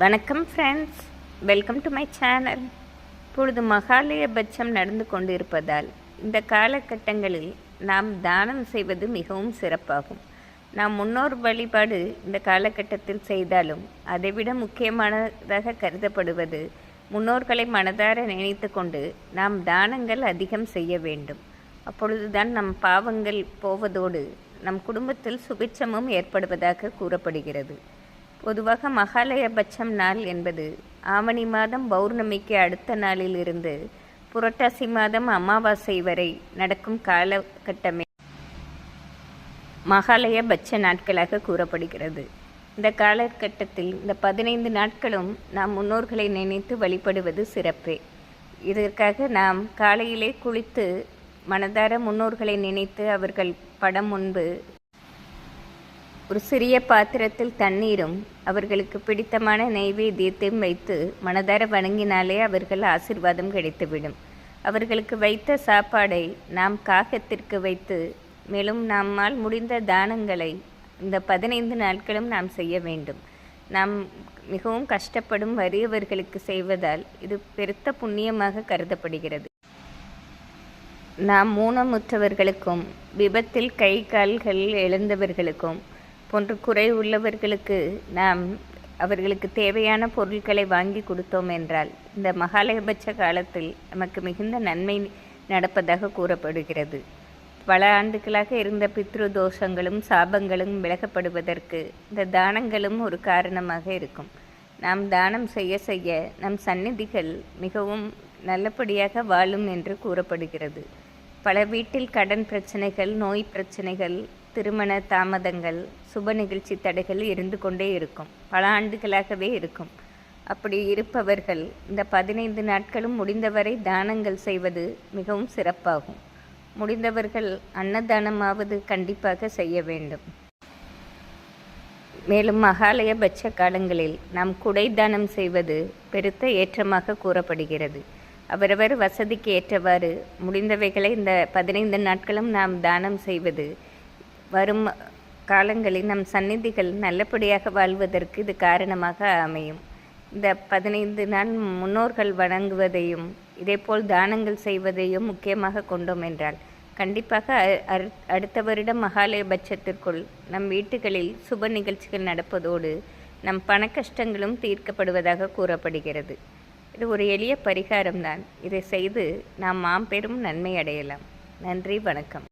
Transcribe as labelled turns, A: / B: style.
A: வணக்கம் friends welcome to my channel இப்பொழுது மகாலயபட்சம் நடந்து கொண்டிருப்பதால் இந்த காலகட்டங்களில் நாம் தானம் செய்வது மிகவும் சிறப்பாகும். நாம் முன்னோர் வழிபாடு இந்த காலகட்டத்தில் செய்தாலும் அதைவிட முக்கியமானதாக கருதப்படுவது முன்னோர்களை மனதார நினைத்து கொண்டு நாம் தானங்கள் அதிகம் செய்ய வேண்டும். அப்பொழுதுதான் நம் பாவங்கள் போவதோடு நம் குடும்பத்தில் சுபிட்சமும் ஏற்படுவதாக கூறப்படுகிறது. பொதுவாக மகாலயபட்சம் நாள் என்பது ஆவணி மாதம் பௌர்ணமிக்கு அடுத்த நாளிலிருந்து புரட்டாசி மாதம் அமாவாசை வரை நடக்கும் காலகட்டமே. மகாலயபட்ச நாட்களாக கூறப்படுகிறது. இந்த காலகட்டத்தில் இந்த பதினைந்து நாட்களும் நாம் முன்னோர்களை நினைத்து வழிபடுவது சிறப்பே. இதற்காக நாம் காலையிலே குளித்து மனதார முன்னோர்களை நினைத்து அவர்கள் படம் முன்பு ஒரு சிறிய பாத்திரத்தில் தண்ணீரும் அவர்களுக்கு பிடித்தமான நெய்வேத்தியத்தையும் வைத்து மனதார வணங்கினாலே அவர்கள் ஆசிர்வாதம் கிடைத்துவிடும். அவர்களுக்கு வைத்த சாப்பாடை நாம் காகத்திற்கு வைத்து மேலும் நம்மால் முடிந்த தானங்களை இந்த பதினைந்து நாட்களும் நாம் செய்ய வேண்டும். நாம் மிகவும் கஷ்டப்படும் வறியவர்களுக்கு செய்வதால் இது பெருத்த புண்ணியமாக கருதப்படுகிறது. நாம் ஊனமுற்றவர்களுக்கும் விபத்தில் கை கால்கள் இழந்தவர்களுக்கும் போன்ற குறை உள்ளவர்களுக்கு நாம் அவர்களுக்கு தேவையான பொருட்களை வாங்கி கொடுத்தோம் என்றால் இந்த மகாலயபட்ச காலத்தில் நமக்கு மிகுந்த நன்மை நடப்பதாக கூறப்படுகிறது. பல ஆண்டுகளாக இருந்த பித்ரு தோஷங்களும் சாபங்களும் விலகப்படுவதற்கு இந்த தானங்களும் ஒரு காரணமாக இருக்கும். நாம் தானம் செய்ய செய்ய நம் சந்நிதிகள் மிகவும் நல்லபடியாக வாழும் என்று கூறப்படுகிறது. பல வீட்டில் கடன் பிரச்சனைகள் நோய் பிரச்சனைகள் திருமண தாமதங்கள் சுப நிகழ்ச்சி தடைகள் இருந்து கொண்டே இருக்கும். பல ஆண்டுகளாகவே இருக்கும். அப்படி இருப்பவர்கள் இந்த பதினைந்து நாட்களும் முடிந்தவரை தானங்கள் செய்வது மிகவும் சிறப்பாகும். முடிந்தவர்கள் அன்னதானமாவது கண்டிப்பாக செய்ய வேண்டும். மேலும் மகாலயபட்ச காலங்களில் நாம் குடை தானம் செய்வது பெருத்த ஏற்றமாக கூறப்படுகிறது. அவரவர் வசதிக்கு ஏற்றவாறு முடிந்தவைகளை இந்த பதினைந்து நாட்களும் நாம் தானம் செய்வது வரும் காலங்களில் நம் சந்நிதிகள் நல்லபடியாக வாழ்வதற்கு இது காரணமாக அமையும். இந்த பதினைந்து நாள் முன்னோர்கள் வணங்குவதையும் இதேபோல் தானங்கள் செய்வதையும் முக்கியமாக கொண்டோம் என்றால் கண்டிப்பாக அடுத்த வருடம் மகாலயபட்சத்திற்குள் நம் வீட்டுகளில் சுப நிகழ்ச்சிகள் நடப்பதோடு நம் பண கஷ்டங்களும் தீர்க்கப்படுவதாக கூறப்படுகிறது. இது ஒரு எளிய பரிகாரம்தான். இதை செய்து நாம் மாம்பெரும் நன்மை அடையலாம் நன்றி வணக்கம்.